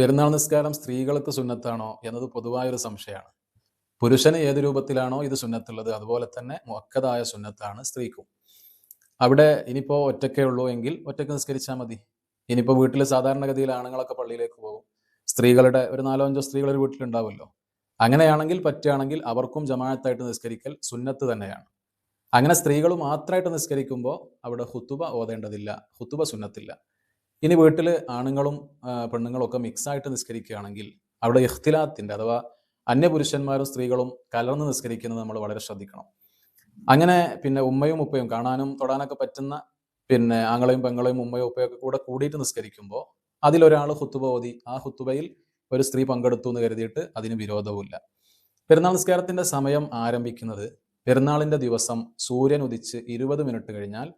പെരുന്നാൾ നിസ്കാരം സ്ത്രീകൾക്ക് സുന്നത്താണോ എന്നത് പൊതുവായൊരു സംശയമാണ്. പുരുഷന് ഏത് രൂപത്തിലാണോ ഇത് സുന്നത്തുള്ളത് അതുപോലെ തന്നെ മുക്കതായ സുന്നത്താണ് സ്ത്രീക്കും. അവിടെ ഇനിയിപ്പോൾ ഒറ്റക്കേ ഉള്ളൂ എങ്കിൽ ഒറ്റയ്ക്ക് നിസ്കരിച്ചാൽ മതി. ഇനിയിപ്പോൾ വീട്ടിൽ സാധാരണഗതിയിൽ ആണുങ്ങളൊക്കെ പള്ളിയിലേക്ക് പോകും. സ്ത്രീകളുടെ ഒരു നാലോ അഞ്ചോ സ്ത്രീകൾ ഒരു വീട്ടിലുണ്ടാവുമല്ലോ. അങ്ങനെയാണെങ്കിൽ പറ്റുകയാണെങ്കിൽ അവർക്കും ജമാഅത്തായിട്ട് നിസ്കരിക്കൽ സുന്നത്ത് തന്നെയാണ്. അങ്ങനെ സ്ത്രീകൾ മാത്രമായിട്ട് നിസ്കരിക്കുമ്പോൾ അവിടെ ഹുത്തുബ ഓതേണ്ടതില്ല ഹുത്തുബ സുന്നത്തില്ല. ഇനി വീട്ടിൽ ആണുങ്ങളും പെണ്ണുങ്ങളും ഒക്കെ മിക്സായിട്ട് നിസ്കരിക്കുകയാണെങ്കിൽ അവിടെ ഇഖ്തിലാത്തിന്റെ അഥവാ അന്യപുരുഷന്മാരും സ്ത്രീകളും കലർന്ന് നിസ്കരിക്കുന്നത് നമ്മൾ വളരെ ശ്രദ്ധിക്കണം. അങ്ങനെ പിന്നെ ഉമ്മയും ഉപ്പയും കാണാനും തൊടാനൊക്കെ പറ്റുന്ന പിന്നെ ആങ്ങളെയും പെങ്ങളെയും ഉമ്മയും ഉപ്പയും ഒക്കെ കൂടെ കൂടിയിട്ട് നിസ്കരിക്കുമ്പോൾ അതിലൊരാൾ ഹുത്തുബ ഓതി ആ ഹുത്തുബയിൽ ഒരു സ്ത്രീ പങ്കെടുത്തു എന്ന് കരുതിയിട്ട് അതിന് വിരോധവുമില്ല. പെരുന്നാൾ നിസ്കാരത്തിന്റെ സമയം ആരംഭിക്കുന്നത് പെരുന്നാളിന്റെ ദിവസം സൂര്യൻ ഉദിച്ച് ഇരുപത് മിനിറ്റ് കഴിഞ്ഞാൽ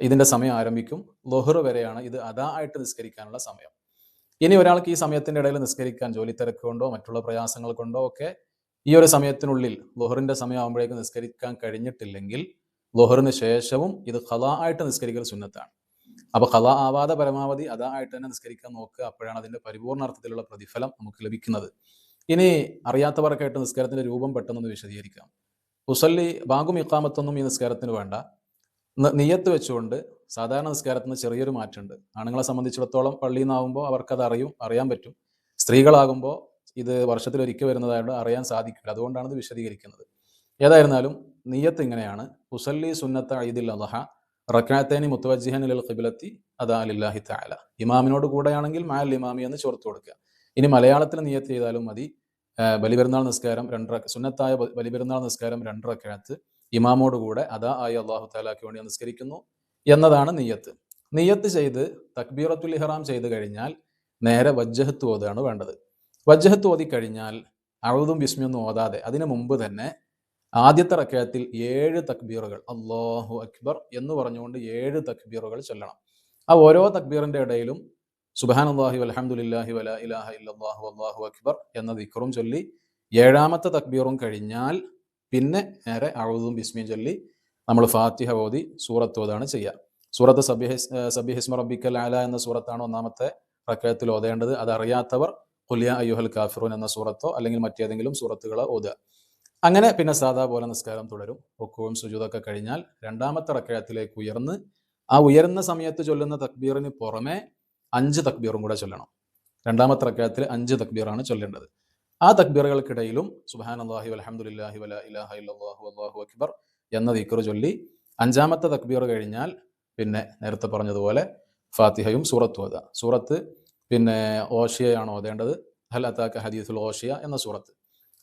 ഇതിന്റെ സമയം ആരംഭിക്കും. ലൊഹർ വരെയാണ് ഇത് അതാ ആയിട്ട് നിസ്കരിക്കാനുള്ള സമയം. ഇനി ഒരാൾക്ക് ഈ സമയത്തിന്റെ ഇടയിൽ നിസ്കരിക്കാൻ ജോലി തിരക്ക് കൊണ്ടോ മറ്റുള്ള പ്രയാസങ്ങൾ കൊണ്ടോ ഒക്കെ ഈ ഒരു സമയത്തിനുള്ളിൽ ലൊഹറിന്റെ സമയം ആകുമ്പോഴേക്ക് നിസ്കരിക്കാൻ കഴിഞ്ഞിട്ടില്ലെങ്കിൽ ലൊഹറിന് ശേഷവും ഇത് ഖലാ ആയിട്ട് നിസ്കരിക്കൽ സുന്നത്താണ്. അപ്പോൾ ഖലാ ആവാതെ പരമാവധി അതാ ആയിട്ട് തന്നെ നിസ്കരിക്കാൻ നോക്കുക. അപ്പോഴാണ് അതിന്റെ പരിപൂർണ അർത്ഥത്തിലുള്ള പ്രതിഫലം നമുക്ക് ലഭിക്കുന്നത്. ഇനി അറിയാത്തവർക്കായിട്ട് നിസ്കാരത്തിന്റെ രൂപം പെട്ടെന്നൊന്ന് വിശദീകരിക്കാം. ഉസല്ലി ബാഗും ഇക്കാമത്തൊന്നും ഈ നിസ്കാരത്തിന് വേണ്ട. ന- നിയ്യത്ത് വെച്ചുകൊണ്ട് സാധാരണ നിസ്കാരത്തിന് ചെറിയൊരു മാറ്റമുണ്ട്. ആണുങ്ങളെ സംബന്ധിച്ചിടത്തോളം പള്ളിയിൽ നിന്നാവുമ്പോൾ അവർക്കത് അറിയും അറിയാൻ പറ്റും. സ്ത്രീകളാകുമ്പോൾ ഇത് വർഷത്തിൽ ഒരിക്കൽ വരുന്നതായിട്ട് അറിയാൻ സാധിക്കില്ല. അതുകൊണ്ടാണ് ഇത് വിശദീകരിക്കുന്നത്. ഏതായിരുന്നാലും നിയ്യത്ത് ഇങ്ങനെയാണ്. ഉസല്ലി സുന്നത്ത ഈദിൽ അലഹ റക്കാത്തേനി മുത്തവജിഹൻ അലിൽ ഖിബിലത്തി അതാ അലില്ലാഹി താല ഇമാമിനോട് കൂടെയാണെങ്കിൽ മാൽ ഇമാമി എന്ന് ചോർത്ത് കൊടുക്കുക. ഇനി മലയാളത്തിൽ നിയ്യത്ത് ചെയ്താലും മതി. ബലിപെരുന്നാൾ നിസ്കാരം രണ്ടര സുന്നത്തായ ബലിപെരുന്നാൾ നിസ്കാരം രണ്ടരക്കഴത്ത് ഇമാമോട് കൂടെ അതാ ആയി അള്ളാഹു താലാക്ക് വേണ്ടി നിസ്കരിക്കുന്നു എന്നതാണ് നെയ്യത്ത് നെയ്യത്ത് ചെയ്ത് തക്ബീറത്തുൽ ഇഹ്റാം ചെയ്ത് കഴിഞ്ഞാൽ നേരെ വജ്ജഹത്ത് ഓതാണ് വേണ്ടത്. വജ്ജഹത്ത് ഓതി കഴിഞ്ഞാൽ അഴുതും ബിസ്മിയൊന്നും ഓതാതെ അതിനു മുമ്പ് തന്നെ ആദ്യത്തെ റക്കയത്തിൽ ഏഴ് തക്ബീറുകൾ അള്ളാഹു അക്ബർ എന്ന് പറഞ്ഞുകൊണ്ട് ഏഴ് തക്ബീറുകൾ ചൊല്ലണം. ആ ഓരോ തക്ബീറിന്റെ ഇടയിലും സുബാൻ അള്ളാഹി അലഹമുല്ലാഹി വല ഇലാഹ ഇല്ലാഹു അള്ളാഹു അക്ബർ എന്ന ദിക്റും ചൊല്ലി ഏഴാമത്തെ തക്ബീറും കഴിഞ്ഞാൽ പിന്നെ നേരെ അഴുതും ബിസ്മിയും ചൊല്ലി നമ്മൾ ഫാത്തിഹ ഓതി സൂറത്ത് ഓതാണ് ചെയ്യുക സൂറത്ത് സബിഹിസ് സബിഹിസ്മ റബ്ബിക്കൽ ആല എന്ന സൂറത്താണ് ഒന്നാമത്തെ റക്കയത്തിൽ ഓതേണ്ടത്. അത് അറിയാത്തവർ കുല്യ അയ്യുഹൽ കാഫിറൂൻ എന്ന സൂറത്തോ അല്ലെങ്കിൽ മറ്റേതെങ്കിലും സൂറത്തുകളോ ഓതുക. അങ്ങനെ പിന്നെ സാധാ പോലെ നിസ്കാരം തുടരും. റുക്കുവും സുജൂതൊക്കെ കഴിഞ്ഞാൽ രണ്ടാമത്തെ റക്കയത്തിലേക്ക് ഉയർന്ന് ആ ഉയർന്ന സമയത്ത് ചൊല്ലുന്ന തക്ബീറിന് പുറമെ അഞ്ച് തക്ബീറും കൂടെ ചൊല്ലണം. രണ്ടാമത്തെ റക്കയത്തിൽ അഞ്ച് തക്ബീറാണ് ചൊല്ലേണ്ടത്. ആ തക്ബീറുകൾക്കിടയിലും സുബാൻ അള്ളാഹി അലഹമുല്ലാഹി വല ഇലാഹ ഇല്ലാഹു അള്ളാഹു അക്ബർ എന്ന ദിക്റ് ചൊല്ലി അഞ്ചാമത്തെ തക്ബീർ കഴിഞ്ഞാൽ പിന്നെ നേരത്തെ പറഞ്ഞതുപോലെ ഫാത്തിഹയും സൂറത്തും അതാ സൂറത്ത് പിന്നെ ഓഷിയയാണ് ഓതേണ്ടത്? ഹൽ അത്താക്ക ഹദീസുൽ ഓഷിയ എന്ന സൂറത്ത്.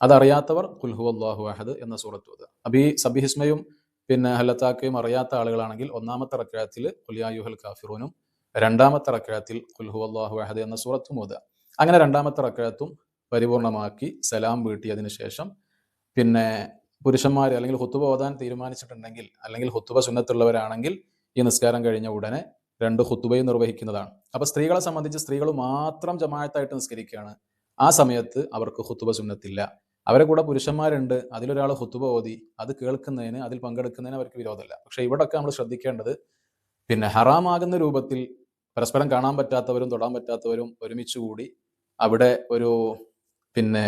അതറിയാത്തവർ കുൽഹു അള്ളാഹു അഹദ് എന്ന സൂറത്ത് ഓതുക അപ്പൊ ഈ സബിഹിസ്മയും പിന്നെ ഹല്ലത്താക്കയും അറിയാത്ത ആളുകളാണെങ്കിൽ ഒന്നാമത്തെ റക്കഴത്തിൽ കുലിയായുഹൽ കാഫിറൂനും രണ്ടാമത്തെ റക്കഴത്തിൽ കുൽഹു അള്ളാഹു അഹദ് എന്ന സൂറത്തും ഓതുക അങ്ങനെ രണ്ടാമത്തെ റക്കഴത്തും പരിപൂർണമാക്കി സലാം വീട്ടിയതിനു ശേഷം പിന്നെ പുരുഷന്മാർ അല്ലെങ്കിൽ ഹുത്തുബ ഓതാൻ തീരുമാനിച്ചിട്ടുണ്ടെങ്കിൽ അല്ലെങ്കിൽ ഹുത്തുബ സുന്നത്തുള്ളവരാണെങ്കിൽ ഈ നിസ്കാരം കഴിഞ്ഞ ഉടനെ രണ്ട് ഹുത്തുബയും നിർവഹിക്കുന്നതാണ്. അപ്പോൾ സ്ത്രീകളെ സംബന്ധിച്ച് സ്ത്രീകൾ മാത്രം ജമായത്തായിട്ട് നിസ്കരിക്കുകയാണ്. ആ സമയത്ത് അവർക്ക് ഹുത്തുബ സുന്നത്തില്ല. അവരെ കൂടെ പുരുഷന്മാരുണ്ട്. അതിലൊരാൾ ഹുത്തുബ ഓതി അത് കേൾക്കുന്നതിന് അതിൽ പങ്കെടുക്കുന്നതിന് അവർക്ക് വിരോധമില്ല. പക്ഷെ ഇവിടൊക്കെ നമ്മൾ ശ്രദ്ധിക്കേണ്ടത് പിന്നെ ഹറാമാകുന്ന രൂപത്തിൽ പരസ്പരം കാണാൻ പറ്റാത്തവരും തൊടാൻ പറ്റാത്തവരും ഒരുമിച്ച് കൂടി അവിടെ ഒരു പിന്നെ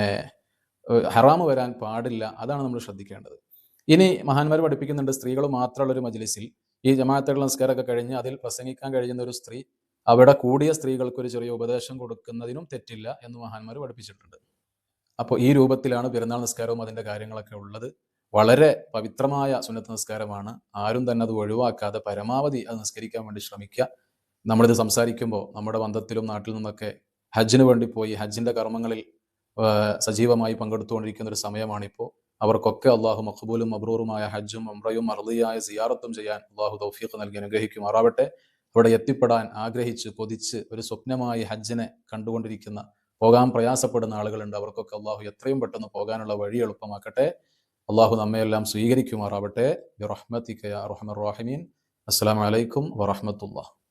ഹറാമ് വരാൻ പാടില്ല അതാണ് നമ്മൾ ശ്രദ്ധിക്കേണ്ടത്. ഇനി മഹാന്മാർ പഠിപ്പിക്കുന്നുണ്ട് സ്ത്രീകൾ മാത്രമുള്ള ഒരു മജ്ലിസിൽ. ഈ ജമാഅത്തുകൾ നമസ്കാരമൊക്കെ കഴിഞ്ഞ് അതിൽ പ്രസംഗിക്കാൻ കഴിയുന്ന ഒരു സ്ത്രീ അവിടെ കൂടിയ സ്ത്രീകൾക്ക് ഒരു ചെറിയ ഉപദേശം കൊടുക്കുന്നതിനും തെറ്റില്ല എന്ന് മഹാന്മാർ പഠിപ്പിച്ചിട്ടുണ്ട്. അപ്പോൾ ഈ രൂപത്തിലാണ് പെരുന്നാൾ നിസ്കാരവും അതിന്റെ കാര്യങ്ങളൊക്കെ ഉള്ളത്. വളരെ പവിത്രമായ സുന്നത്ത് നിസ്കാരമാണ്. ആരും തന്നെ അത് ഒഴിവാക്കാതെ പരമാവധി അത് നിസ്കരിക്കാൻ വേണ്ടി ശ്രമിക്കുക. നമ്മളിത് സംസാരിക്കുമ്പോൾ നമ്മുടെ ബന്ധത്തിലും നാട്ടിൽ നിന്നൊക്കെ ഹജ്ജിന് വേണ്ടി പോയി ഹജ്ജിന്റെ കർമ്മങ്ങളിൽ സജീവമായി പങ്കെടുത്തുകൊണ്ടിരിക്കുന്ന ഒരു സമയമാണിപ്പോൾ അവർക്കൊക്കെ അള്ളാഹു മഖബൂലും മബ്രൂറുമായ ഹജ്ജും അമ്രയും അറുതിയായ സിയാറത്തും ചെയ്യാൻ അള്ളാഹു തൗഫീഖ് നൽകി അനുഗ്രഹിക്കുമാറാവട്ടെ. അവിടെ എത്തിപ്പെടാൻ ആഗ്രഹിച്ച് കൊതിച്ച് ഒരു സ്വപ്നമായി ഹജ്ജിനെ കണ്ടുകൊണ്ടിരിക്കുന്ന പോകാൻ പ്രയാസപ്പെടുന്ന ആളുകളുണ്ട്. അവർക്കൊക്കെ അള്ളാഹു എത്രയും പെട്ടെന്ന് പോകാനുള്ള വഴി എളുപ്പമാക്കട്ടെ. അള്ളാഹു നമ്മയെല്ലാം സ്വീകരിക്കുമാറാവട്ടെ. ബിറഹ്മത്തിക യാ അർഹമർ റഹീമീൻ. അസ്സലാമു അലൈക്കും വറഹ്മത്തുള്ളാഹി.